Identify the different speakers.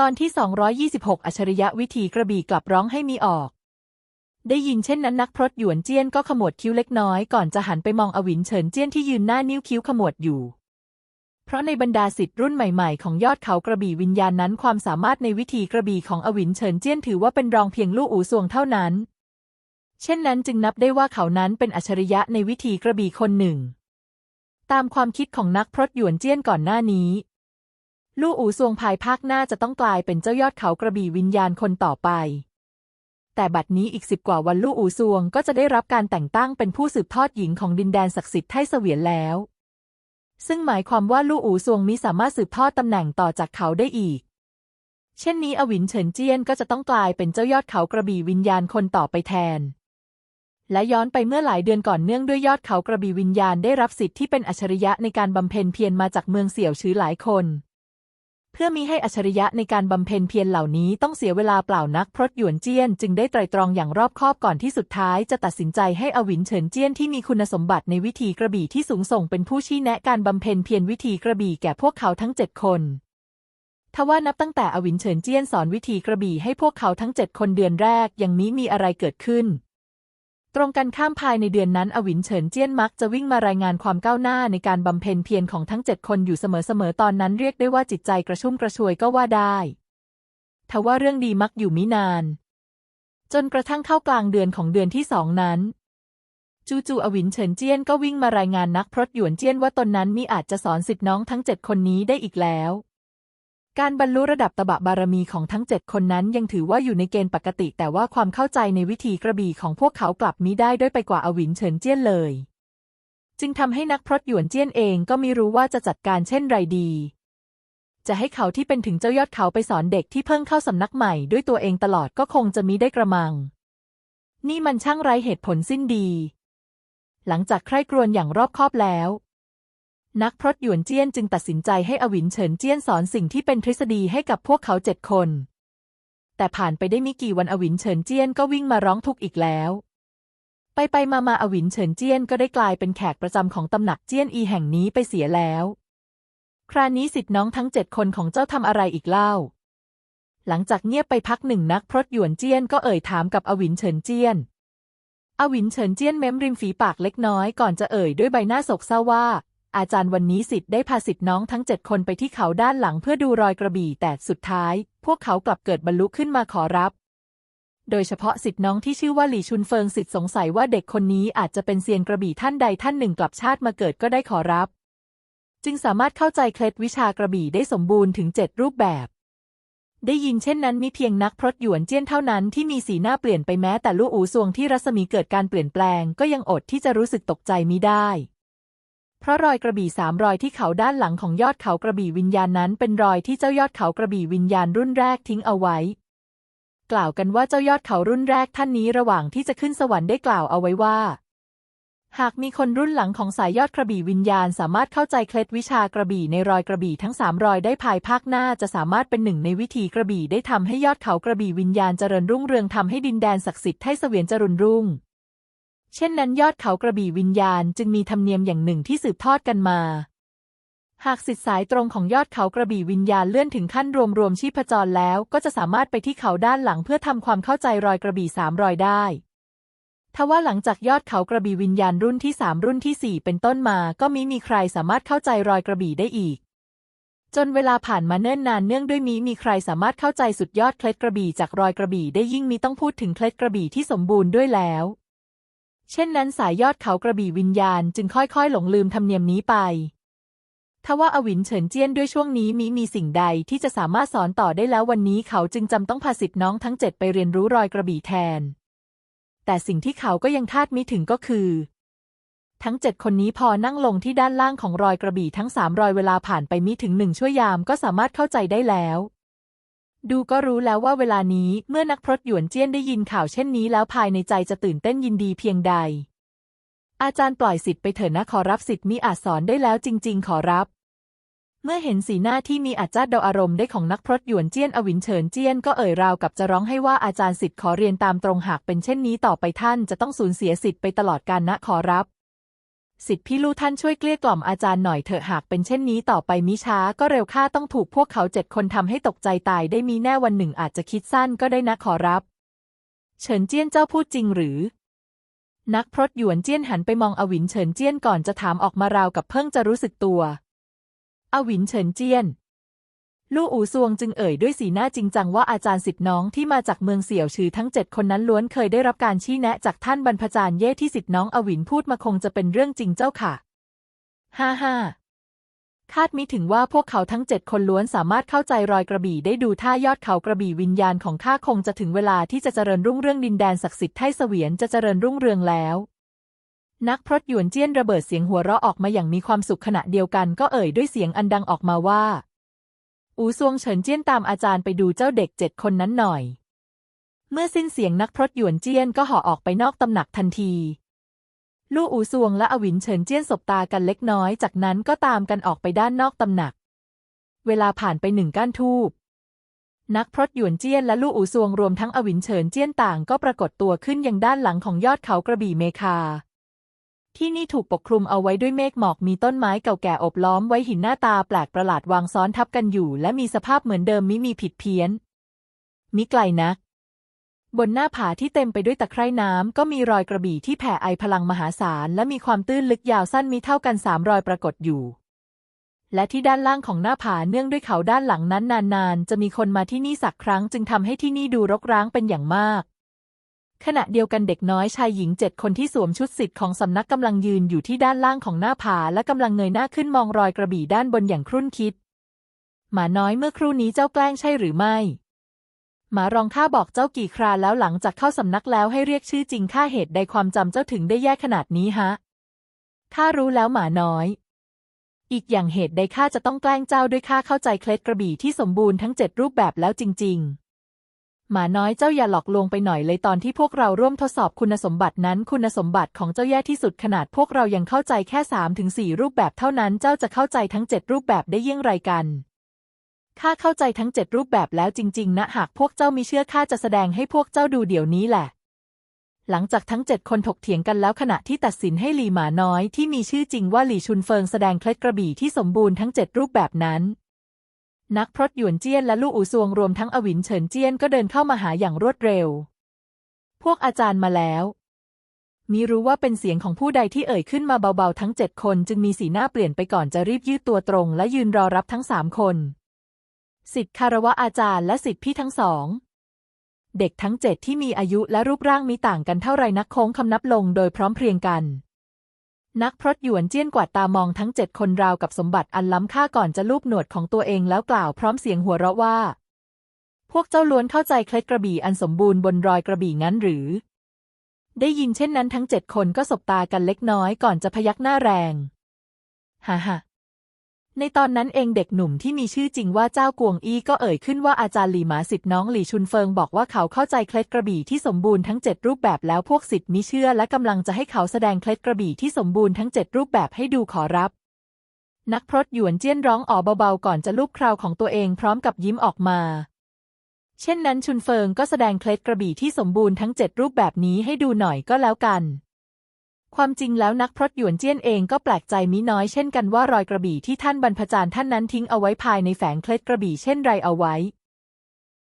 Speaker 1: ตอนที่ 226 อัจฉริยะวิธีกระบี่กลับร้องให้มีออก ได้ยินเช่นนั้นนักพรตหยวนเจี้ยนก็ขมวดคิ้วเล็กน้อยก่อนจะหันไปมองอวินเฉินเจี้ยนที่ยืนหน้านิ้วคิ้วขมวดอยู่ เพราะในบรรดาสิทธิ์รุ่นใหม่ๆ ของยอดเขากระบี่วิญญาณนั้นความสามารถในวิธีกระบี่ของอวินเฉินเจี้ยนถือว่าเป็นรองเพียงลู่อูซวงเท่านั้น เช่นนั้นจึงนับได้ว่าเขานั้นเป็นอัจฉริยะในวิธีกระบี่คนหนึ่ง ตามความคิดของนักพรตหยวนเจี้ยนก่อนหน้านี้ ลู่อูซวงภายภาคหน้าจะต้องกลายเป็นเจ้ายอดเขากระบี่วิญญาณคนต่อไป แต่บัดนี้อีกสิบกว่าวันลู่อูซวงก็จะได้รับการแต่งตั้งเป็นผู้สืบทอดหญิงของดินแดนศักดิ์สิทธิ์ไทเสวียนแล้ว ซึ่งหมายความว่าลู่อูซวงมิสามารถสืบทอดตำแหน่งต่อจากเขาได้อีก เช่นนี้อวินเฉินเจี้ยนก็จะต้องกลายเป็นเจ้ายอดเขากระบี่วิญญาณคนต่อไปแทน และย้อนไปเมื่อหลายเดือนก่อนเนื่องด้วยยอดเขากระบี่วิญญาณได้รับสิทธิ์ที่เป็นอัจฉริยะในการบำเพ็ญเพียรมาจากเมืองเสี่ยวชื้อหลายคน พื่อมีให้อัจฉริยะในการบำเพ็ญเพียรเหล่านี้ต้องเสียเวลาเปล่านักพรตหยวนเจี้ยนจึงได้ไตรตรองอย่างรอบคอบก่อนที่สุดท้ายจะตัดสินใจให้อวินเฉินเจี้ยนที่มีคุณสมบัติในวิธีกระบี่ที่สูงส่งเป็นผู้ชี้แนะการบำเพ็ญเพียรวิธีกระบี่แก่พวกเขาทั้งเจ็ดคนทว่านับตั้งแต่อวินเฉินเจี้ยนสอนวิธีกระบี่ให้พวกเขาทั้งเจ็ดคนเดือนแรกยังมิมีอะไรเกิดขึ้น ตรงกันข้ามภายในเดือนนั้นอวินเฉินเจี้ยนมักจะวิ่งมารายงานความก้าวหน้าในการบำเพ็ญเพียรของทั้งเจ็ดคนอยู่เสมอๆตอนนั้นเรียกได้ว่าจิตใจกระชุ่มกระชวยก็ว่าได้ทว่าเรื่องดีมักอยู่มินาน จนกระทั่งเข้ากลางเดือนของเดือนที่สองนั้น จู่ๆอวินเฉินเจี้ยนก็วิ่งมารายงานนักพรตหยวนเจี้ยนว่าตนนั้นมิอาจจะสอนสิทธิน้องทั้งเจ็ดคนนี้ได้อีกแล้ว การบรรลุระดับตบะบารมีของทั้งเจ็ดคนนั้นยังถือว่าอยู่ในเกณฑ์ปกติ แต่ว่าความเข้าใจในวิธีกระบี่ของพวกเขากลับมิได้ด้อยไปกว่าอวินเฉินเจี้ยนเลย จึงทำให้นักพรตหยวนเจี้ยนเองก็ไม่รู้ว่าจะจัดการเช่นไรดี จะให้เขาที่เป็นถึงเจ้ายอดเขาไปสอนเด็กที่เพิ่งเข้าสำนักใหม่ด้วยตัวเองตลอดก็คงจะมิได้กระมัง นี่มันช่างไรเหตุผลสิ้นดี หลังจากใคร่ครวญอย่างรอบคอบแล้ว นักพรตหยวนเจี้ยนจึงตัดสินใจให้อวินเฉินเจี้ยนสอนสิ่งที่เป็นทฤษฎีให้กับพวกเขาเจ็ดคน แต่ผ่านไปได้ไม่กี่วันอวินเฉินเจี้ยนก็วิ่งมาร้องทุกข์อีกแล้ว ไปไปมามาอวินเฉินเจี้ยนก็ได้กลายเป็นแขกประจำของตำหนักเจี้ยนอีแห่งนี้ไปเสียแล้ว คราวนี้สิทธิน้องทั้งเจ็ดคนของเจ้าทำอะไรอีกเล่า หลังจากเงียบไปพักหนึ่งนักพรตหยวนเจี้ยนก็เอ่ยถามกับอวินเฉินเจี้ยนอวินเฉินเจี้ยนเม้มริมฝีปากเล็กน้อยก่อนจะเอ่ยด้วยใบหน้าโศกเศร้าว่า อาจารย์วันนี้สิทธิ์ได้พาสิทธิ์น้องทั้งเจ็ดคนไปที่เขาด้านหลังเพื่อดูรอยกระบี่แต่สุดท้าย พวกเขากลับเกิดบรรลุขึ้นมาขอรับ โดยเฉพาะสิทธิ์น้องที่ชื่อว่าหลี่ชุนเฟิงสิทธิ์สงสัยว่าเด็กคนนี้อาจจะเป็นเซียนกระบี่ท่านใดท่านหนึ่งกลับชาติมาเกิดก็ได้ขอรับ จึงสามารถเข้าใจเคล็ดวิชากระบี่ได้สมบูรณ์ถึงเจ็ดรูปแบบได้ยินเช่นนั้นมีเพียงนักพรตหยวนเจี้ยนเท่านั้นที่มีสีหน้าเปลี่ยนไปแม้แต่ลู่อูซวงที่รัศมีเกิดการเปลี่ยนแปลงก็ยังอดที่จะรู้สึกตกใจมิได้ เพราะรอยกระบี่สามรอยที่เขาด้านหลังของยอดเขากระบี่วิญญาณนั้น เป็นรอยที่เจ้ายอดเขากระบี่วิญญาณรุ่นแรกทิ้งเอาไว้ กล่าวกันว่าเจ้ายอดเขารุ่นแรกท่านนี้ระหว่างที่จะขึ้นสวรรค์ได้กล่าวเอาไว้ว่า หากมีคนรุ่นหลังของสายยอดกระบี่วิญญาณ สามารถเข้าใจเคล็ดวิชากระบี่ในรอยกระบี่ทั้งสามรอยได้ภายภาคหน้าจะสามารถเป็นหนึ่งในวิธีกระบี่ได้ทำให้ยอดเขากระบี่วิญญาณเจริญรุ่งเรืองทำให้ดินแดนศักดิ์สิทธิ์ไทเสวียนเจริญรุ่ง เช่นนั้นยอดเขากระบี่วิญญาณจึงมีธรรมเนียมอย่างหนึ่งที่สืบทอดกันมา หากสิทธิสายตรงของยอดเขากระบี่วิญญาณเลื่อนถึงขั้นรวมรวมชีพจรแล้ว ก็จะสามารถไปที่เขาด้านหลังเพื่อทำความเข้าใจรอยกระบี่สามรอยได้ทว่าหลังจากยอดเขากระบี่วิญญาณรุ่นที่สามรุ่นที่สี่เป็นต้นมา ก็มิมีใครสามารถเข้าใจรอยกระบี่ได้อีก จนเวลาผ่านมาเนิ่นนานเนื่องด้วยมีมีใครสามารถเข้าใจสุดยอดเคล็ดกระบี่จากรอยกระบี่ได้ยิ่งมีต้องพูดถึงเคล็ดกระบี่ที่สมบูรณ์ด้วยแล้ว เช่นนั้นสายยอดเขากระบี่วิญญาณจึงค่อยๆ หลงลืมธรรมเนียมนี้ไป ทว่าอวินเฉินเจี้ยนด้วยช่วงนี้มิมีสิ่งใดที่จะสามารถสอนต่อได้แล้ววันนี้เขาจึงจำต้องพาสิทธิน้องทั้งเจ็ดไปเรียนรู้รอยกระบี่แทน แต่สิ่งที่เขาก็ยังคาดมิถึงก็คือ ทั้งเจ็ดคนนี้พอนั่งลงที่ด้านล่างของรอยกระบี่ทั้งสามรอยเวลาผ่านไปมิถึงหนึ่งชั่วยามก็สามารถเข้าใจได้แล้ว ดูก็รู้แล้วว่าเวลานี้เมื่อนักพรตหยวนเจี้ยนได้ยินข่าวเช่นนี้แล้วภายในใจจะตื่นเต้นยินดีเพียงใด อาจารย์ปล่อยสิทธิ์ไปเถอะนะขอรับสิทธิ์มิอาจสอนได้แล้วจริง ๆ ขอรับ เมื่อเห็นสีหน้าที่มีอาจารย์เดาอารมณ์ได้ของนักพรตหยวนเจี้ยนอวินเฉินเจี้ยนก็เอ่ยราวกับจะร้องให้ว่าอาจารย์สิทธิ์ขอเรียนตามตรงหากเป็นเช่นนี้ต่อไปท่านจะต้องสูญเสียสิทธิ์ไปตลอดกาลนะขอรับ สิทธิพี่ลู่ท่านช่วยเกลี้ยกล่อมอาจารย์หน่อยเถอะหากเป็นเช่นนี้ต่อไปมิช้าก็เร็วข้าต้องถูกพวกเขาเจ็ดคนทำให้ตกใจตายได้มีแน่วันหนึ่งอาจจะคิดสั้นก็ได้นะขอรับ เฉินเจี้ยนเจ้าพูดจริงหรือ นักพรตหยวนเจี้ยนหันไปมองอวินเฉินเจี้ยนก่อนจะถามออกมาราวกับเพิ่งจะรู้สึกตัว อวินเฉินเจี้ยน ลู่อูซวงจึงเอ่ยด้วยสีหน้าจริงจังว่าอาจารย์สิทธิ์น้องที่มาจากเมืองเสี่ยวชือทั้งเจ็ดคนนั้นล้วนเคยได้รับการชี้แนะจากท่านบรรพจารย์เย่ที่สิทธิ์น้องอวินพูดมาคงจะเป็นเรื่องจริงเจ้าค่ะฮ่าฮ่าคาดมิถึงว่าพวกเขาทั้งเจ็ดคนล้วนสามารถเข้าใจรอยกระบี่ได้ดูท่ายอดเขากระบี่วิญญาณของข้าคงจะถึงเวลาที่จะเจริญรุ่งเรื่องดินแดนศักดิ์สิทธิ์ไทเสวียนจะเจริญรุ่งเรืองแล้ว นักพรตหยวนเจี้ยนระเบิดเสียงหัวเราะออกมาอย่างมีความสุขขณะเดียวกันก็เอ่ยด้วยเสียงอันดังออกมาว่า อูซวงเฉินเจี้ยนตามอาจารย์ไปดูเจ้าเด็กเจ็ดคนนั้นหน่อย เมื่อสิ้นเสียงนักพรตหยวนเจี้ยนก็ห่อออกไปนอกตำหนักทันที ลู่อูซวงและอวินเฉินเจี้ยนสบตากันเล็กน้อย จากนั้นก็ตามกันออกไปด้านนอกตำหนัก เวลาผ่านไปหนึ่งก้านทูบนักพรตหยวนเจี้ยนและลู่อูซวงรวมทั้งอวินเฉินเจี้ยนต่างก็ปรากฏตัวขึ้นยังด้านหลังของยอดเขากระบี่เมคา ที่นี่ถูกปกคลุมเอาไว้ด้วยเมฆหมอกมีต้นไม้เก่าแก่อบล้อมไว้หินหน้าตาแปลกประหลาดวางซ้อนทับกันอยู่ และมีสภาพเหมือนเดิมมิมีผิดเพี้ยน มิไกลนักบนหน้าผาที่เต็มไปด้วยตะไคร่น้ำก็มีรอยกระบี่ที่แผ่ไอพลังมหาศาล และมีความตื้นลึกยาวสั้นมีเท่ากันสามรอยปรากฏอยู่ และที่ด้านล่างของหน้าผาเนื่องด้วยเขาด้านหลังนั้นนานๆ จะมีคนมาที่นี่สักครั้งจึงทำให้ที่นี่ดูรกร้างเป็นอย่างมาก ขณะเดียวกันเด็กน้อยชายหญิงเจ็ดคนที่สวมชุดสิทธิ์ของสำนักกำลังยืนอยู่ที่ด้านล่างของหน้าผาและกำลังเงยหน้าขึ้นมองรอยกระบี่ด้านบนอย่างครุ่นคิด หมาน้อยเมื่อครู่นี้เจ้าแกล้งใช่หรือไม่ หมารองข้าบอกเจ้ากี่คราแล้วหลังจากเข้าสำนักแล้วให้เรียกชื่อจริงข้าเหตุใดความจำเจ้าถึงได้แย่ขนาดนี้ฮะข้ารู้แล้วหมาน้อย อีกอย่างเหตุใดข้าจะต้องแกล้งเจ้าด้วยข้าเข้าใจเคล็ดกระบี่ที่สมบูรณ์ทั้งเจ็ดรูปแบบแล้วจริง ๆ หมาน้อยเจ้าอย่าหลอกลวงไปหน่อยเลยตอนที่พวกเราร่วมทดสอบคุณสมบัตินั้น คุณสมบัติของเจ้าแย่ที่สุดขนาดพวกเรายังเข้าใจแค่สามถึงสี่รูปแบบเท่านั้นเจ้าจะเข้าใจทั้งเจ็ดรูปแบบได้เยี่ยงไรกันข้าเข้าใจทั้งเจ็ดรูปแบบแล้วจริง ๆ นะ หากพวกเจ้ามีเชื่อข้าจะแสดงให้พวกเจ้าดูเดี๋ยวนี้แหละ หลังจากทั้งเจ็ดคนถกเถียงกันแล้วขณะที่ตัดสินให้หลีหมาน้อยที่มีชื่อจริงว่าหลี่ชุนเฟิงแสดงเคล็ดกระบี่ที่สมบูรณ์ทั้งเจ็ดรูปแบบนั้น นักพรตหยวนเจี้ยนและลู่อูซวงรวมทั้งอวินเฉินเจี้ยนก็เดินเข้ามาหาอย่างรวดเร็ว พวกอาจารย์มาแล้วมีรู้ว่าเป็นเสียงของผู้ใดที่เอ่ยขึ้นมาเบาๆทั้งเจ็ดคนจึงมีสีหน้าเปลี่ยนไปก่อนจะรีบยืดตัวตรงและยืนรอรับทั้งสามคนสิทธิคารวะอาจารย์และสิทธิพี่ทั้งสอง เด็กทั้งเจ็ดที่มีอายุและรูปร่างมีต่างกันเท่าไรนักโค้งคำนับลงโดยพร้อมเพรียงกัน นักพรตหยวนเจี้ยนกวาดตามองทั้งเจ็ดคนราวกับสมบัติอันล้ำค่าก่อนจะลูบหนวดของตัวเองแล้วกล่าวพร้อมเสียงหัวเราะว่า พวกเจ้าล้วนเข้าใจเคล็ดกระบี่อันสมบูรณ์บนรอยกระบี่งั้นหรือ ได้ยินเช่นนั้นทั้งเจ็ดคนก็สบตากันเล็กน้อยก่อนจะพยักหน้าแรง ฮ่าฮ่า ในตอนนั้นเองเด็กหนุ่มที่มีชื่อจริงว่าเจ้ากวงอี้ก็เอ่ยขึ้นว่าอาจารย์หลี่หมาสิทธิ์น้องหลี่ชุนเฟิงบอกว่าเขาเข้าใจเคล็ดกระบี่ที่สมบูรณ์ทั้งเจ็ดรูปแบบแล้วพวกสิทธิ์มิเชื่อและกำลังจะให้เขาแสดงเคล็ดกระบี่ที่สมบูรณ์ทั้งเจ็ดรูปแบบให้ดูขอรับ นักพรตหยวนเจี้ยนร้องอ๋อเบาๆก่อนจะลูบคราวของตัวเองพร้อมกับยิ้มออกมา เช่นนั้นชุนเฟิงก็แสดงเคล็ดกระบี่ที่สมบูรณ์ทั้งเจ็ดรูปแบบนี้ให้ดูหน่อยก็แล้วกัน ความจริงแล้วนักพรตหยวนเจี้ยนเองก็แปลกใจมิน้อยเช่นกันว่ารอยกระบี่ที่ท่านบรรพจารย์ท่านนั้นทิ้งเอาไว้ภายในแฝงเคล็ดกระบี่เช่นไรเอาไว้